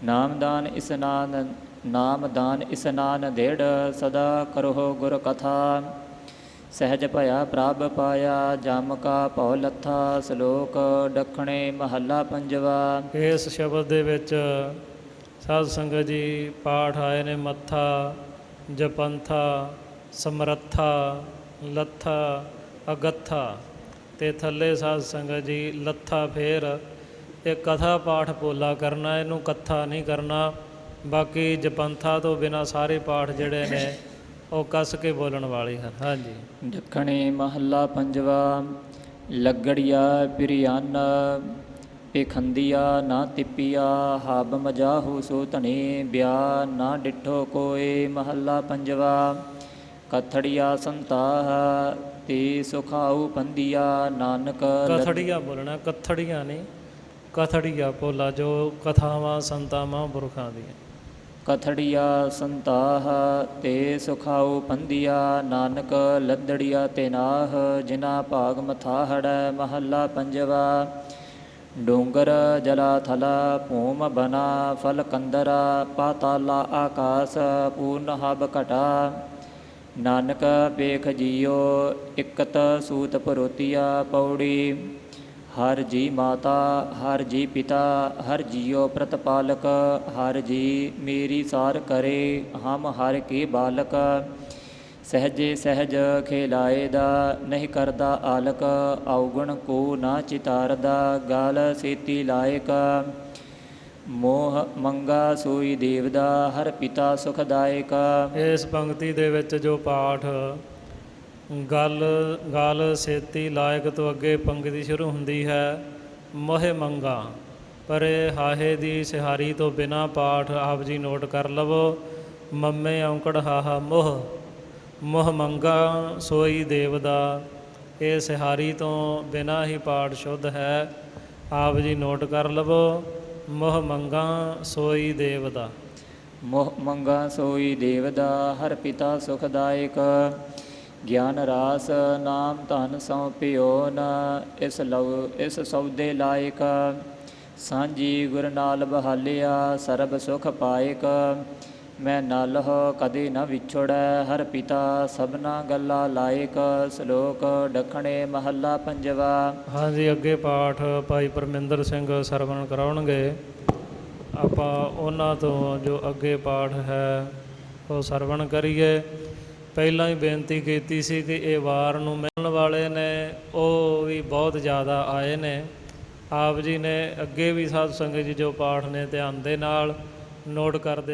ਨਾਮਦਾਨ ਇਸਨਾਨ ਨਾਮਦਾਨ ਇਸਨਾਨ ਦੇੜ, ਸਦਾ ਕਰੋ ਗੁਰ ਕਥਾ। ਸਹਿਜ ਭਇਆ ਪ੍ਰਭ ਪਾਇਆ, ਜਮ ਕਾ ਭਉ ਲੱਥਾ, ਸ਼ਲੋਕ ਡਖਣੇ ਮਹੱਲਾ ਪੰਜਵਾ। ਇਸ ਸ਼ਬਦ ਦੇ ਵਿੱਚ ਸਾਧ ਸੰਗਤ ਜੀ ਪਾਠ ਆਏ ਨੇ, ਮੱਥਾ ਜਪੰਥਾ, ਸਮਰੱਥਾ, ਲੱਥਾ, ਅਗੱਥਾ ਤੇ ਥੱਲੇ ਸਾਧ ਸੰਗਤ ਜੀ ਲੱਥਾ ਫੇਰ ਇਹ ਕਥਾ ਪਾਠ ਪੋਲਾ ਕਰਨਾ, ਇਹਨੂੰ ਕੱਥਾ ਨਹੀਂ ਕਰਨਾ, ਬਾਕੀ ਜਪੰਥਾ ਤੋਂ ਬਿਨਾ ਸਾਰੇ ਪਾਠ ਜਿਹੜੇ ਨੇ ਉਹ ਕੱਸ ਕੇ ਬੋਲਣ ਵਾਲੇ ਹਨ ਹਾਂਜੀ। ਦੱਖਣੀ ਮਹੱਲਾ ਪੰਜਵਾ ਲੱਗੜੀਆ ਪਿਰਿਆਨ ਪੇਖੰਦੀਆ ਨਾ ਤਿੱਪੀਆ ਹਬ ਮਜਾਹੂ ਸੋ ਧਨੇ ਬਿਆ ਨਾ ਡਿਠੋ ਕੋਏ ਮਹੱਲਾ ਪੰਜਵਾ। ਕਥੜੀਆ ਸੰਤਾਹ ਤੇ ਸੁਖਾਉ ਪੰਦੀਆ ਨਾਨਕ ਕਥੜੀਆ ਬੋਲਣਾ ਕਥੜੀਆਂ ਨਹੀਂ ਕਥੜੀਆ ਪੋਲਾ ਜੋ ਕਥਾਵਾਂ ਸੰਤਾਂ ਮਹਾਂਪੁਰਖਾਂ ਦੀਆਂ। ਕਥੜੀਆ ਸੰਤਾਹ, ਤੇ ਸੁਖਾਉ ਪੰਦੀਆ ਨਾਨਕ ਲੱਦੜੀਆ ਤੇ ਨਾਹ ਜਿਨਾ ਭਾਗ ਮਥਾਹੜੈ ਮਹੱਲਾ ਪੰਜਵਾ। ਡੋਂਗਰ ਜਲਾ ਥਲਾ ਭੂਮ ਬਨਾ, ਫਲ ਕੰਦਰਾ, ਪਾਤਾਲਾ ਆਕਾਸ, ਪੂਰਨ ਹਬ ਘਟਾ। ਨਾਨਕ ਵੇਖ ਜੀਓ, ਇਕਤ ਸੂਤ ਪਰੋਤੀਆ ਪੌੜੀ। ਹਰ ਜੀ ਮਾਤਾ, ਹਰ ਜੀ ਪਿਤਾ, ਹਰ ਜੀਉ ਪ੍ਰਤਪਾਲਕ, ਹਰ ਜੀ ਮੇਰੀ ਸਾਰ ਕਰੇ, ਹਮ ਹਰ ਕੇ ਬਾਲਕ। ਸਹਜੇ ਸਹਜ ਖੇਲਾਏ ਦਾ ਨਹੀਂ ਕਰਦਾ ਆਲਕ, ਔਗਣ ਕੋ ਨਾ ਚਿਤਾਰਦਾ, ਗਾਲ ਸੇਤੀ ਲਾਇਕ। ਮੋਹ ਮੰਗਾ ਸੋਈ ਦੇਵਦਾ, ਹਰ ਪਿਤਾ ਸੁਖਦਾਇਕ। ਇਸ ਪੰਕਤੀ ਦੇ ਵਿੱਚ ਜੋ ਪਾਠ ਗੱਲ ਗੱਲ ਸੇਤੀ ਲਾਇਕ ਤੋਂ ਅੱਗੇ ਪੰਕਤੀ ਸ਼ੁਰੂ ਹੁੰਦੀ ਹੈ, ਮੋਹਿ ਮੰਗਾ। ਪਰ ਇਹ ਹਾਹੇ ਦੀ ਸਿਹਾਰੀ ਤੋਂ ਬਿਨਾ ਪਾਠ ਆਪ ਜੀ ਨੋਟ ਕਰ ਲਵੋ, ਮੰਮੇ ਔਂਕੜ ਹਾਹਾ ਮੋਹ। ਮੋਹ ਮੰਗਾ ਸੋਈ ਦੇਵਦਾ, ਇਹ ਸਿਹਾਰੀ ਤੋਂ ਬਿਨਾ ਹੀ ਪਾਠ ਸ਼ੁੱਧ ਹੈ, ਆਪ ਜੀ ਨੋਟ ਕਰ ਲਵੋ, ਮੋਹ ਮੰਗਾ ਸੋਈ ਦੇਵਦਾ। ਮੋਹ ਮੰਗਾ ਸੋਈ ਦੇਵਦਾ, ਹਰ ਪਿਤਾ ਸੁਖਦਾਇਕ। ਗਿਆਨ ਰਾਸ ਨਾਮ ਧਨ ਸਉਪਿਓ ਨ, ਇਸ ਲਉ, ਇਸ ਸੌਦੇ ਲਾਇਕ। ਸਾਂਝੀ ਗੁਰ ਨਾਲ ਬਹਾਲਿਆ, ਸਰਬ ਸੁਖ ਪਾਇਕ। ਮੈਂ ਨਲ ਹੋ ਕਦੇ ਨਾ ਵਿਛੜੈ, ਹਰ ਪਿਤਾ ਸਭਨਾ ਗੱਲਾਂ ਲਾਇਕ। ਸ਼ਲੋਕ ਡਖਣੇ ਮਹੱਲਾ ਪੰਜਵਾ। ਹਾਂਜੀ, ਅੱਗੇ ਪਾਠ ਭਾਈ ਪਰਮਿੰਦਰ ਸਿੰਘ ਸਰਵਣ ਕਰਾਉਣਗੇ। ਆਪਾਂ ਉਹਨਾਂ ਤੋਂ ਜੋ ਅੱਗੇ ਪਾਠ ਹੈ, ਉਹ ਸਰਵਣ ਕਰੀਏ। ਪਹਿਲਾਂ ਹੀ ਬੇਨਤੀ ਕੀਤੀ ਸੀ ਕਿ ਇਹ ਵਾਰ ਨੂੰ ਮਿਲਣ ਵਾਲੇ ਨੇ, ਉਹ ਵੀ ਬਹੁਤ ਜ਼ਿਆਦਾ ਆਏ ਨੇ। ਆਪ ਜੀ ਨੇ ਅੱਗੇ ਵੀ ਸਾਧ ਸੰਗਤ ਜੀ ਜੋ ਪਾਠ ਨੇ ਧਿਆਨ ਦੇ ਨਾਲ ਨੋਟ ਕਰਦੇ